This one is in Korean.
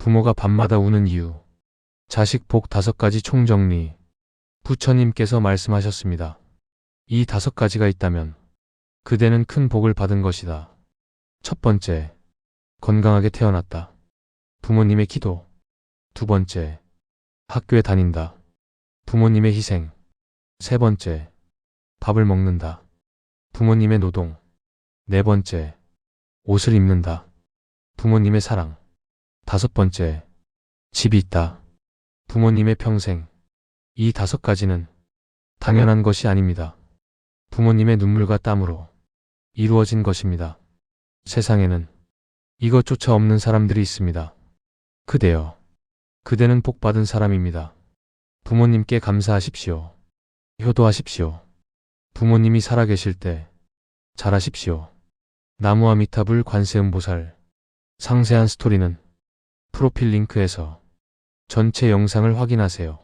부모가 밤마다 우는 이유. 자식 복 다섯 가지 총정리. 부처님께서 말씀하셨습니다. 이 다섯 가지가 있다면 그대는 큰 복을 받은 것이다. 첫 번째, 건강하게 태어났다. 부모님의 기도. 두 번째, 학교에 다닌다. 부모님의 희생. 세 번째, 밥을 먹는다. 부모님의 노동. 네 번째, 옷을 입는다. 부모님의 사랑. 다섯 번째, 집이 있다. 부모님의 평생. 이 다섯 가지는 당연한 것이 아닙니다. 부모님의 눈물과 땀으로 이루어진 것입니다. 세상에는 이것조차 없는 사람들이 있습니다. 그대여. 그대는 복받은 사람입니다. 부모님께 감사하십시오. 효도하십시오. 부모님이 살아계실 때 잘하십시오. 나무아미타불 관세음보살. 상세한 스토리는 프로필 링크에서 전체 영상을 확인하세요.